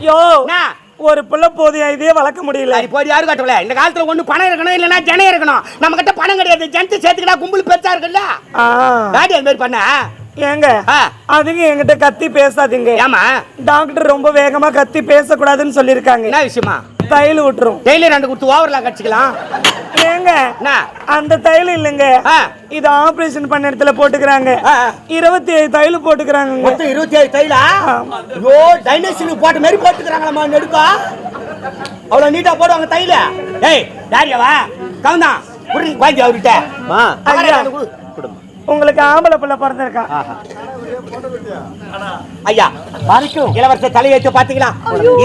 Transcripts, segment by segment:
யோ? ஒரு பிள்ளை போதியா இதே வளர்க்க முடியல. போய் யாரு கட்டல இந்த காலத்துல ஒண்ணு பணம் இருக்கணும் இல்லைன்னா ஜனம் இருக்கணும். நம்ம கிட்ட பணம் கிடையாது. ஜனத்தை சேர்த்துக்கிட்டா கும்பல் பெருசா இருக்குல்ல? ஆ, டாடி அது மாதிரி பண்ண? ஏங்க. அதுங்க என்கிட்ட கத்தி பேசாதீங்க. ஏமா டாக்டர் ரொம்ப வேகமா கத்தி பேசக்கூடாதுன்னு சொல்லியிருக்காங்க. என்ன விஷயமா? தையல் விட்டுரும். டெய்லி ரெண்டு கொடுத்து ஓவர்லாம் கடிச்சிக்கலாம். ஏங்க. அந்த தையல் இல்லைங்க. ஆ. இது ஆபரேஷன் பண்ண இடத்துல போட்டுக்கிறாங்க. இருபத்தி ஏழு தையல் போட்டுக்கிறாங்க மொத்தம் இருபத்தி ஏழு தைலா ஐயோ டைனோசருக்கு போட்ட மாதிரி போட்டுக்கிறாங்களம்மா நெடுக்கா. அவ்வளவு நீட்டா போடுவாங்க தைல ஏய் டாரியவா கவுந்தா குடி குழந்தை அவர்கிட்ட. உங்களுக்கு ஆம்பளை பிள்ளை பிறந்திருக்கான் ஐயா வரைக்கும் இளவரசர் தலையெழுத்து பாத்தீங்களா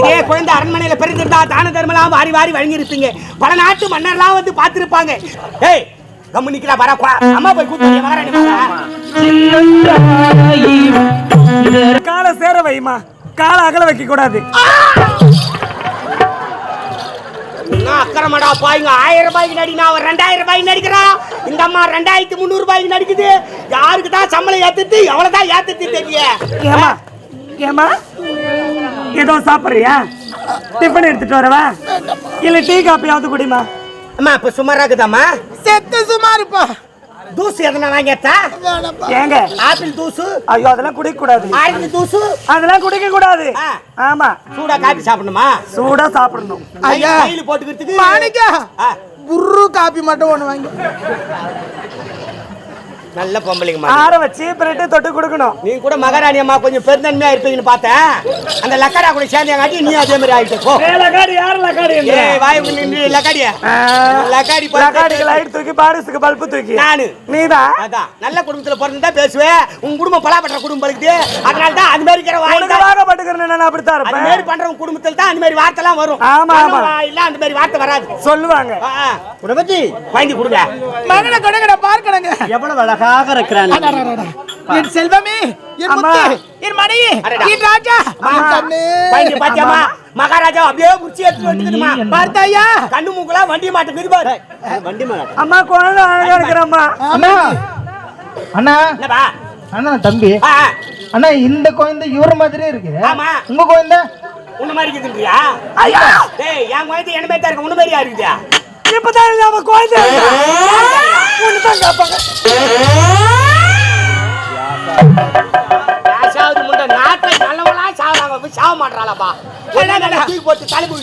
இதே குழந்தை அரண்மனையில பிறந்திருந்தா தான தர்மலாம் வாரி வாரி வழங்கியிருப்பீங்க. பல நாட்டு மன்னர்லாம் வந்து பார்த்திருப்பாங்க. ஏய் கம்மு நிக்கிறா வரா. அம்மா போய் மகாராணி வாங்க. காலை சேர வைமா காலை அகல வைக்க கூடாது அக்கறமாடா பாய்ங்க. ஆயிரம் ரூபாய்க்கு நடி நான் ஒரு ரெண்டாயிரம் ரூபாய்க்கு நடிக்கிறான். இந்த அம்மா ரெண்டாயிரத்தி முந்நூறு ரூபாய்க்கு நடிக்குது. யாருக்கு தான் சம்பளம் ஏத்துட்டு எவ்வளவு தான் ஏத்துட்டு தெரிய ஏமா ஏமா ஏதோ சாப்பிடுறியா? டிஃபன் எடுத்துட்டு வரவா? இல்ல டீ காப்பியாவது குடிமா அம்மா இப்ப சுமாரா இருக்குதாம்மா செத்து சுமாருப்பா. தூசு எதனா வாங்கிட்டா ஏங்க. ஆப்பிள் தூசு. ஐயோ அதெல்லாம் குடிக்க கூடாது ஆரஞ்சு தூசு. அதெல்லாம் குடிக்க கூடாது. ஆமா. சூடா காப்பி சாப்பிடணுமா? சூடா சாப்பிடணும். ஐயா. கையில் போட்டுக்கிறதுக்கு. மாணிக்கா. புர்ரு காப்பி மட்டும் ஒண்ணு வாங்கி. நல்ல பொம்பளைங்கம்மா ஆற வச்சு பிரெட்டு தொட்டு கொடுக்கணும். நீ கூட மகாராணி அம்மா கொஞ்சம் பெருந்தன்மையா இருப்பீங்கன்னு பார்த்தேன். அந்த லக்கடா கூட சேர்ந்தங்காட்டி நீ அதே மாதிரி ஆயிட்டு. போ. லக்காடி யாரு லக்காடி வாய் நீ நீ லக்காடியா. லக்காடி. லக்காடிக்கு லைட் தூக்கி பாரிஸுக்கு பல்பு தூக்கி. நானு. நீதான் அதான். நல்ல குடும்பத்துல பிறந்தா பேசுவேன். உன் குடும்பம் பலாப்பட்ட குடும்பம் பழுக்குது அதனால தான் அது மாதிரி இருக்கிற வாய் வாக்கப்பட்டுக்கிறேன் நான் அப்படித்தான் அது இருப்பேன்? மாதிரி பண்றவங்க குடும்பத்துல தான் அந்த மாதிரி வார்த்தைலாம் வரும். ஆமா, ஆமா. வாயில அந்த மாதிரி வார்த்தை வராது. சொல்லுவாங்க. குடும்பத்தி வாங்கி கொடுங்க. மகனை கொடுங்கட பார்க்கணுங்க. எவ்வளவு அழகாக இருக்கிறான். என் செல்வமே என் அம்மா. முத்து என் மனைவி. என் ராஜா பாத்தியாமா? மகாராஜா அப்படியே குச்சி எடுத்து வந்துக்குதுமா பார்த்தாயா? கண்ணு மூக்கெல்லாம் வண்டி மாட்டேங்குது பாரு. வண்டி மாட்டேன் அம்மா குழந்தை அழகா இருக்கிறம்மா. அண்ணா. அண்ணா அண்ணா தம்பி. அண்ணா இந்த குழந்தை இவர மாதிரியே இருக்கு. ஆமா. உங்க குழந்தை? உன்ன மாதிரி இருக்குதுன்றியா? ஐயா! டேய் என் குழந்தை என்ன மாதிரி தான் இருக்கு? உன்ன மாதிரியா இருக்குதா? இப்பதான் நம்ம குழந்தை. ஒண்ணுதான் காப்பாங்க மாட்டாளாப்பா தூக்கி போட்டு தலைப்பு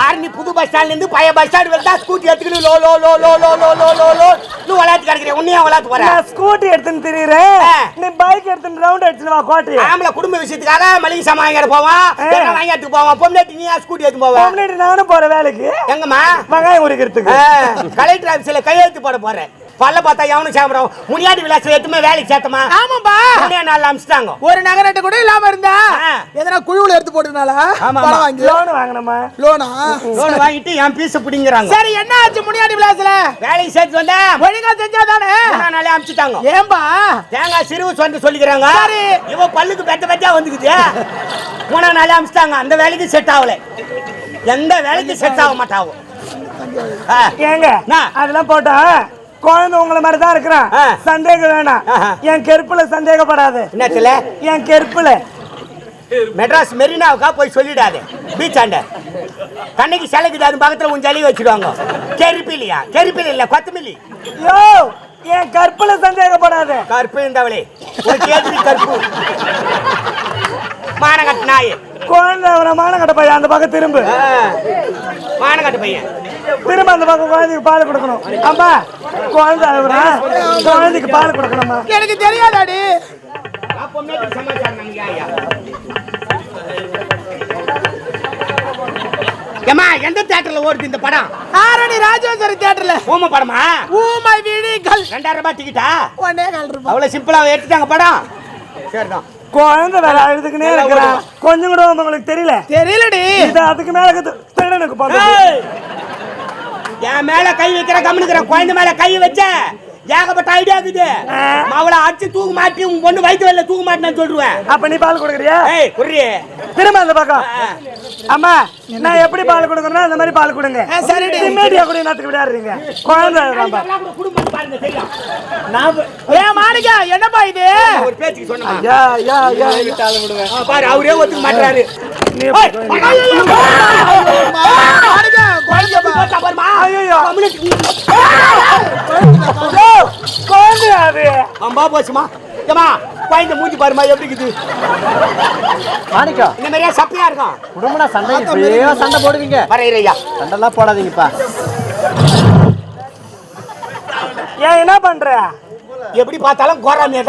ஆர்மி புது பஸ் ஸ்டாண்ட்ல இருந்து பழைய பஸ் ஸ்டாண்ட் வந்தா ஸ்கூட்டி எடுத்துக்கிட்டு லோ லோ லோ லோ லோ லோ லோ லோ லோ நீ விளையாட்டு கிடக்குற உன்னையும் விளையாட்டு போற நான் ஸ்கூட்டி எடுத்துன்னு திரியிறேன். நீ பைக் எடுத்துன்னு ரவுண்ட் அடிச்சுன்னு வா கோட்டை ஆம்பளை குடும்ப விஷயத்துக்காக மளிகை சாமான் வாங்கிட்டு ஆ. எல்லாம் வாங்கிட்டு போவான்? பொம்னாட்டி நீ ஸ்கூட்டி எடுத்து போவான் முன்னாடி நானும் போறேன் வேலைக்கு. எங்கம்மா? வெங்காயம் உரிக்கிறதுக்கு கலெக்டர் ஆஃபீஸ்ல கையெழுத்து போட போறேன். பல்ல பார்த்தா எவனும் சாப்பிடும் முனியாடி விலாசம் எத்துமே வேலைக்கு சேர்த்தமா ஆமாப்பா முன்னே நாள் அமிச்சிட்டாங்க. ஒரு நகரட்ட கூட இல்லாம இருந்தா ஆ. எதனா குழுவுல எடுத்து போட்டதுனால ஆமா. வாங்கி. லோன் வாங்கினமா லோனா லோன் வாங்கிட்டு என் பீஸ் பிடிங்கிறாங்க. சரி என்ன ஆச்சு முனியாடி விலாசல வேலைக்கு சேர்த்து வந்தா. ஒழுங்கா செஞ்சாதானே? நாளே அமிச்சிட்டாங்க. ஏன்பா தேங்காய் சிறுவு வந்து சொல்லிக்கிறாங்க. சரி. இவ பல்லுக்கு பெத்த பெத்தா வந்துக்குது. மூணாம் நாளே அமிச்சிட்டாங்க. அந்த வேலைக்கு செட் ஆகல. எந்த வேலைக்கு செட் ஆக மாட்டாவும் ஆ, ஏங்க? அதெல்லாம் போட்டா குழந்தை உங்களை மாதிரி தான் இருக்கிறான். சந்தேகம் வேணாம். என் கெருப்புல சந்தேகப்படாது. என்னத்துல என் கெருப்புல. மெட்ராஸ் மெரினாவுக்கா போய் சொல்லிடாது. பீச் ஆண்ட. கண்ணைக்கு சிலைக்குது அது பக்கத்துல உன் ஜலி வச்சிடுவாங்க கெருப்பிலியா கெருப்பிலி இல்ல கொத்தமல்லி. யோ என் கற்புல சந்தேகப்படாத. கருப்பு இருந்தவளே. ஒரு கேள்வி கருப்பு. மானகட்டு நாய். குழந்தை அவனை மானங்கட்ட பையன் அந்த பக்கம் திரும்பு. மானகட்டு பையன். திரும்ப அந்த பக்கம் குழந்தைக்கு பால் கொடுக்கணும். அம்மா குழந்தை அழுகுறா குழந்தைக்கு பால் கொடுக்கணுமா எனக்கு தெரியாதாடி. ஏம்மா எந்த தியேட்டர்ல ஓடுது இந்த படம்? ஆரணி ராஜேஸ்வரி தியேட்டர்ல. ஓம படமா? ஊமை விழிகள். ரெண்டாயிரம் ரூபாய் டிக்கெட்டா ஒன்னே கால் ரூபாய் அவ்வளவு சிம்பிளா எடுத்துட்டாங்க படம். சரிதான். குழந்தை வேற அழுதுக்குனே இருக்கிறான் கொஞ்சம் கூட உங்களுக்கு தெரியல. தெரியலடி. இது அதுக்கு மேல ஏய்! என் மேல கை வைக்கிற கம்முனுக்கிற குழந்தை மேல கை வச்ச ஏகப்பட்ட ஐடியா இருக்குது அவளை அடிச்சு தூக்க மாட்டி உன் பொண்ணு வயிற்று வெளில தூக்க மாட்டேன்னு சொல்லிடுவேன் அப்ப நீ பால் கொடுக்குறியா? ஏய் திரும்ப அந்த பக்கம். அம்மா நான் எப்படி பால் கொடுக்கணும் அந்த மாதிரி பால் கொடுங்க. சரிடி. மீடியா கூட நேரத்துக்கு விளையாடுறீங்க? குழந்தை. குடும்பம் பாருங்க தெரியும் ஏன் மாணிக்கா என்னப்பா இது? ஒரு பேச்சுக்கு சொன்னா யா யா யா பாரு அவரே ஒத்துக்க மாட்டாரு நீ அம்பா போச்சுமா. ஏமா குழந்தை மூஞ்சி பாருமா எப்படி இருக்குது? மாணிக்கம் இந்த மாதிரியா சப்பையா இருக்கும்? குடும்பம்னா சண்டை இப்படியே சண்டை போடுவீங்க. வரையிறையா சண்டைலாம் போடாதீங்கப்பா. ஏன் என்ன பண்ற? எப்படி பார்த்தாலும் கோராமியா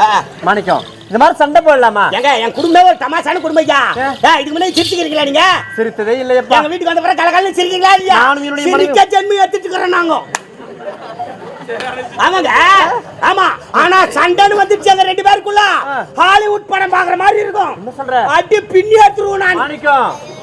ஆ. மாணிக்கம் இந்த மாதிரி சண்டை போடலாமா? ஏங்க என் குடும்பமே ஒரு தமாசான குடும்பம் ஐயா ஏன் இதுக்கு முன்னாடி சிரிச்சுக்கிறீங்களா நீங்க? சிரித்ததே இல்லையப்பா. எங்க வீட்டுக்கு வந்த பிறகு கலகலன்னு சிரிக்கிறீங்களா இல்லையா? நானும் என்னுடைய மனைவி- சிரிக்க ஜென்மி எடுத்துட்டு இருக்கிறோம் நாங்க. ஆமாங்க. ஆமா. ஆனா சண்டைன்னு வந்துருச்சு எங்க ரெண்டு பேருக்குள்ள. ஹாலிவுட் படம் பாக்குற மாதிரி இருக்கும். என்ன சொல்ற? அடி பின்னி எடுத்துருவோம் நான்.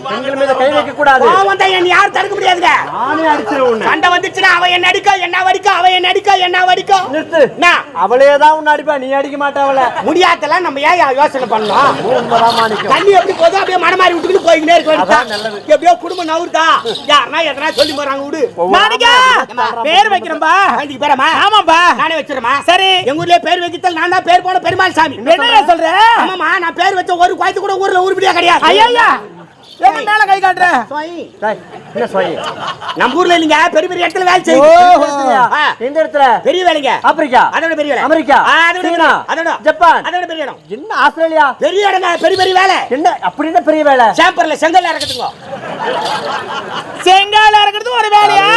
பெண்கள் மீது கை வைக்க கூடாது தான் என்ன யாரும் தடுக்க முடியாதுங்க. நானே அடிச்சிருவேன் உன்னை. சண்டை வந்துச்சுன்னா அவன் என்ன அடிக்க என்ன வடிக்க அவன் என்ன அடிக்க என்ன வடிக்க? நிறுத்து. என்ன? அவளே தான் உன்னை அடிப்பா நீ அடிக்க மாட்ட அவளை. முடியாதெல்லாம் நம்ம ஏன் யோசனை பண்ணோம் உண்மைதான் மாணிக்கம். தண்ணி எப்படி போதோ அப்படியே மனமாரி விட்டுக்கிட்டு போய்கிட்டே இருக்க அதான் வேண்டியதுதான். நல்லது. எப்படியோ குடும்பம் நவுறுதா? யாருன்னா எதனா சொல்லி போறாங்க விடு. ஒவ்வொரு மாணிக்கா! ஏம்மா? பேர் வைக்கிறேன்பா. குழந்தைக்கு பேரமா ஆமாப்பா நானே வச்சிருமா சரி. எங்க ஊர்லயே பேர் வைக்கத்தல் நான் தான் பேர் போன பெருமாள் சாமி. என்ன சொல்ற? ஆமாமா நான் பேர் வச்ச ஒரு குழந்தை கூட ஊர்ல உருப்படியா கிடையாது. ஐயா எங்க மேல கை காட்டுற. டேய், என்ன சொய் நம்ம ஊர்ல இல்லைங்க பெரிய பெரிய இடத்துல வேலை ஆ, எந்த இடத்துல? பெரிய வேலைங்க. ஆப்பிரிக்கா. அதோட பெரிய வேலை. அமெரிக்கா. சீனா. அதோட ஜப்பான். அதோட பெரிய இடம். என்ன ஆஸ்திரேலியா? பெரிய இடங்க பெரிய பெரிய வேலை. என்ன அப்படி என்ன பெரிய வேலை? சேம்பர்ல செங்கல் இறக்கத்துங்க செங்கால ஒரு வேலையா?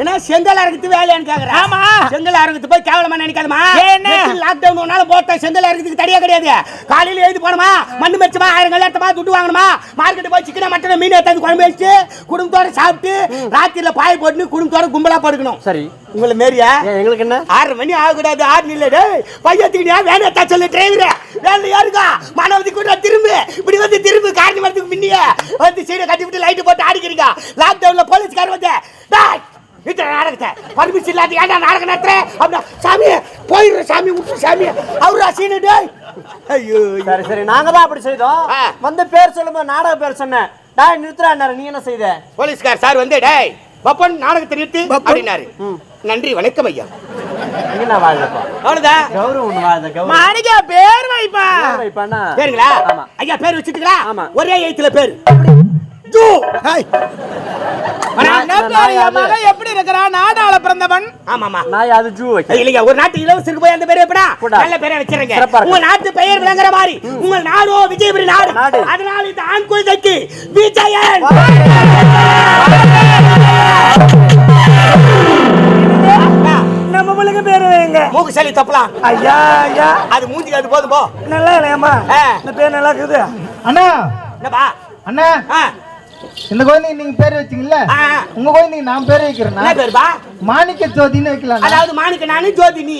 என்ன செங்கல் இறக்கத்து வேலையான்னு கேக்குறேன் ஆமா. செங்கல் இறக்கத்து போய் கேவலமா நினைக்காதமா என்ன? லாக்டவுன் ஒன்னால போட்ட செங்கல் இறக்கத்துக்கு தடியா கிடையாது. காலையில எழுதி போனோமா? மண்ணு மெச்சமா? ஆயிரம் கல்யாணத்தமா? துட்டு வாங்கணுமா? மார்க்கெட் போய் சிக்கன மட்டன் மீன் எடுத்து குழம்பு வச்சு குடும்பத்தோட சாப்பிட்டு ராத்திரில பாய போட்டு குடும்பத்தோட கும்பலா படுக்கணும். சரி. உங்களை மாரியா? எங்களுக்கு என்ன? ஆறு மணி ஆகக்கூடாது ஆறு நில்ல பையத்துக்கு நீ வேலை தா சொல்லு டிரைவரே வேலை யாருக்கா மனவதி கூட திரும்பு. இப்படி வந்து திரும்பு. காரணி வரதுக்கு முன்னியே வந்து சீடை கட்டி விட்டு லைட்டு போட்டு ஆடிக்கிறீங்க. லாக்டவுன்ல போலீஸ்கார வந்து வீட்டுல நாடகத்தை. பர்மிஷன் இல்லாத ஏன்டா நாடகம் நடத்துற? அப்படின்னா சாமி போயிடுற சாமி விட்டு சாமி. அவரா சீனு டேய். ஐயோ சரி சரி நாங்க தான் அப்படி செய்தோம். வந்து பேர் சொல்லும்போது நாடக பேர் சொன்னேன். டாய் நிறுத்துறாரு நீ என்ன செய்த? போலீஸ்கார் சார் வந்து டேய் பப்பன் நாடகத்தை நிறுத்து அப்படின்னாரு. நன்றி வணக்கம் ஐயா. பேர் வைப்பா. பேருங்களா? ஆமா. ஐயா பேர் வச்சுட்டுங்களா? ஆமா. ஒரே எழுத்துல பேர். எப்படி நாடாள பிறந்தவன். ஆமாமா நான் அது ஜூ வைக்க. இல்லைங்க ஒரு நாட்டு இளவரசருக்கு போய் அந்த பேர் எப்படா. நல்ல பேரை வச்சிருங்க. உங்க நாட்டு பெயர் விளங்குற மாதிரி. உங்க நாடோ விஜயபுரி நாடு. நாடு. அதனால இந்த ஆண் குழந்தைக்கு விஜயன். நம்ம பிள்ளைங்க பேரு வைங்க. மூக்கு சளி தப்பலாம் ஐயா ஐயா. அது மூஞ்சிக்கு அது போதும் போ. நல்லா இல்லையாம்மா. இந்த பேர் நல்லா இருக்குது. அண்ணா. என்னப்பா? அண்ணா. இந்த குழந்தைக்கு நீங்க பேர் வச்சீங்கல்ல. உங்க குழந்தைக்கு நான் பேர் பேருப்பா மாணிக்க ஜோதின்னு வைக்கலாம் அதாவது மாணிக்க நானு ஜோதி நீ